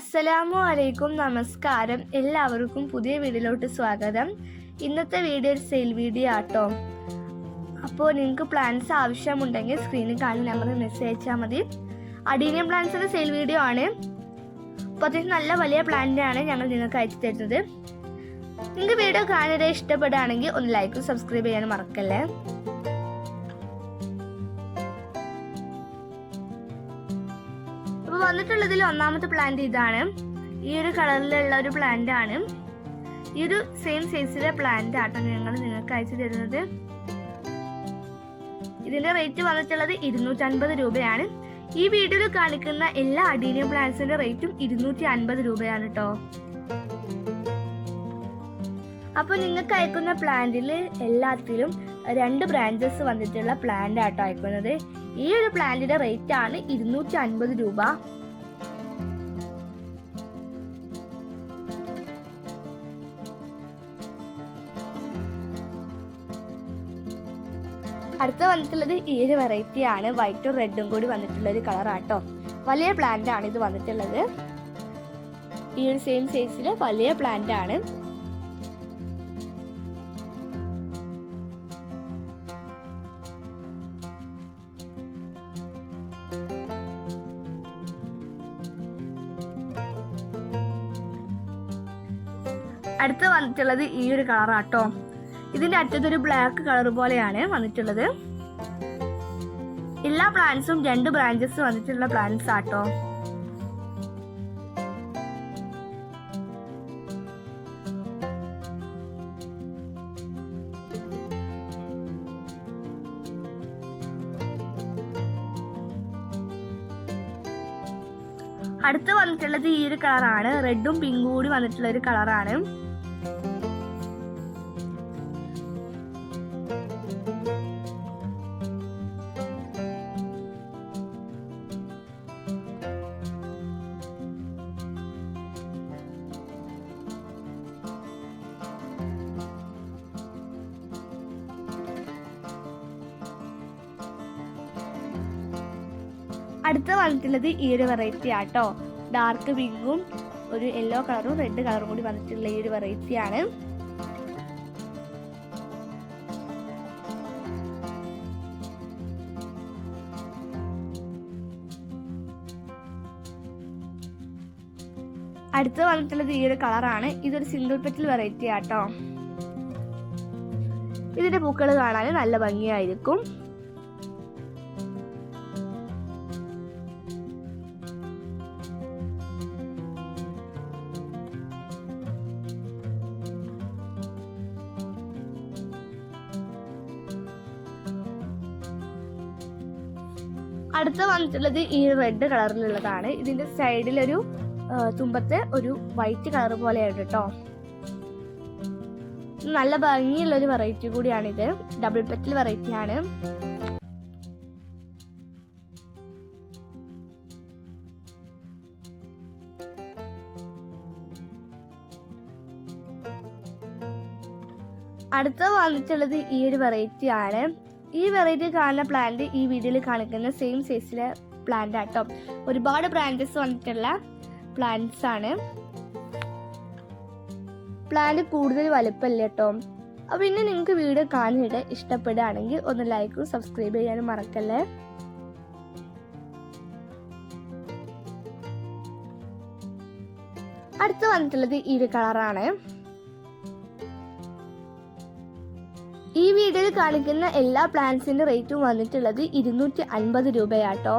അസ്സലാമു അലൈക്കും നമസ്കാരം. എല്ലാവർക്കും പുതിയ വീഡിയോയിലോട്ട് സ്വാഗതം. ഇന്നത്തെ വീഡിയോ ഒരു സെയിൽ വീഡിയോ ആട്ടോ. അപ്പോൾ നിങ്ങൾക്ക് പ്ലാൻസ് ആവശ്യമുണ്ടെങ്കിൽ സ്ക്രീനിൽ കാണുന്ന നമ്പറിൽ മെസ്സേജ് അയച്ചാൽ മതി. അഡീനിയം പ്ലാൻസിന്റെ സെയിൽ വീഡിയോ ആണ്. അപ്പോൾ അത്യാവശ്യം നല്ല വലിയ പ്ലാന്റാണ് ഞങ്ങൾ നിങ്ങൾക്ക് അയച്ചു തരുന്നത്. നിങ്ങൾക്ക് വീഡിയോ കാണാൻ ഇഷ്ടപ്പെടുകയാണെങ്കിൽ ഒന്ന് ലൈക്കും സബ്സ്ക്രൈബ് ചെയ്യാനും മറക്കല്ലേ? വന്നിട്ടുള്ളതിൽ ഒന്നാമത്തെ പ്ലാന്റ് ഇതാണ്. ഈ ഒരു കളറിലുള്ള ഒരു പ്ലാന്റ് ആണ്. ഈ ഒരു സെയിം സൈസിലെ പ്ലാന്റ് ആട്ടോ ഞങ്ങൾ നിങ്ങൾക്ക് അയച്ചു തരുന്നത്. ഇതിന്റെ റേറ്റ് വന്നിട്ടുള്ളത് ഇരുന്നൂറ്റി അൻപത് രൂപയാണ്. ഈ വീഡിയോയിൽ കാണിക്കുന്ന എല്ലാ അഡീനിയം പ്ലാന്റ്സിന്റെ റേറ്റും ഇരുന്നൂറ്റി അൻപത് രൂപയാണ് കേട്ടോ അപ്പൊ നിങ്ങൾക്ക് അയക്കുന്ന പ്ലാന്റിൽ എല്ലാത്തിലും രണ്ട് ബ്രാഞ്ചസ് വന്നിട്ടുള്ള പ്ലാന്റ് ആട്ടോ അയക്കുന്നത്. ഈ ഒരു പ്ലാന്റിന്റെ റേറ്റ് ആണ് ഇരുന്നൂറ്റി അൻപത് രൂപ. അടുത്ത വന്നിട്ടുള്ളത് ഈ ഒരു വെറൈറ്റി ആണ്. വൈറ്റും റെഡും കൂടി വന്നിട്ടുള്ള ഒരു കളർ ആട്ടോ. വലിയ പ്ലാന്റ് ആണ് ഇത് വന്നിട്ടുള്ളത്. ഈ ഒരു സെയിം സൈസിൽ വലിയ പ്ലാന്റ് ആണ്. അടുത്ത് വന്നിട്ടുള്ളത് ഈ ഒരു കളറാട്ടോ ഇതിന്റെ അറ്റത്തൊരു ബ്ലാക്ക് കളർ പോലെയാണ് വന്നിട്ടുള്ളത്. എല്ലാ പ്ലാന്റ്സും രണ്ട് ബ്രാഞ്ചസ് വന്നിട്ടുള്ള പ്ലാന്റ്സ് ആട്ടോ. അടുത്ത് വന്നിട്ടുള്ളത് ഈ ഒരു കളറാണ് റെഡും പിങ്കും കൂടി വന്നിട്ടുള്ള ഒരു കളറാണ് അടുത്ത വന്നിട്ടുള്ളത് ഈ ഒരു വെറൈറ്റി ആട്ടോ. ഡാർക്ക് പിങ്കും ഒരു യെല്ലോ കളറും റെഡ് കളറും കൂടി വന്നിട്ടുള്ള ഈ ഒരു വെറൈറ്റി ആണ്. അടുത്ത് വന്നിട്ടുള്ളത് ഈ ഒരു കളറാണ് ഇതൊരു സിംഗിൾ പെറ്റൽ വെറൈറ്റി ആട്ടോ. ഇതിന്റെ പൂക്കൾ കാണാൻ നല്ല ഭംഗിയായിരിക്കും. അടുത്ത വന്നിട്ടുള്ളത് ഈ റെഡ് കളറിലുള്ളതാണ് ഇതിന്റെ സൈഡിലൊരു തുമ്പത്ത് ഒരു വൈറ്റ് കളർ പോലെയാണ് കേട്ടോ നല്ല ഭംഗിയുള്ള ഒരു വെറൈറ്റി കൂടിയാണിത്. ഡബിൾ പെറ്റൽ വെറൈറ്റി ആണ്. അടുത്ത വന്നിട്ടുള്ളത് ഈ ഒരു വെറൈറ്റി ആണ്. ഈ വെറൈറ്റി കാണുന്ന പ്ലാന്റ് ഈ വീഡിയോയിൽ കാണിക്കുന്ന സെയിം സൈസിലെ പ്ലാന്റ് ആട്ടോ. ഒരുപാട് ബ്രാഞ്ചസ് വന്നിട്ടുള്ള പ്ലാന്റ്സ് ആണ്. പ്ലാന്റ് കൂടുതൽ വലുപ്പമില്ല കേട്ടോ അപ്പൊ പിന്നെ നിങ്ങൾക്ക് വീഡിയോ കാണിയിട്ട് ഇഷ്ടപ്പെടുകയാണെങ്കിൽ ഒന്ന് ലൈക്കും സബ്സ്ക്രൈബ് ചെയ്യാനും മറക്കല്ലേ. അടുത്ത് വന്നിട്ടുള്ളത് ഈ ഒരു കളറാണ് ഈ വീഡിയോയിൽ കാണിക്കുന്ന എല്ലാ പ്ലാന്റ്സിന്റെ റേറ്റും വന്നിട്ടുള്ളത് ഇരുന്നൂറ്റി അൻപത് രൂപയാട്ടോ.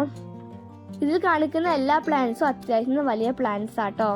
ഇതിൽ കാണിക്കുന്ന എല്ലാ പ്ലാന്റ്സും അത്യാവശ്യം വലിയ പ്ലാന്റ്സ് ആട്ടോ.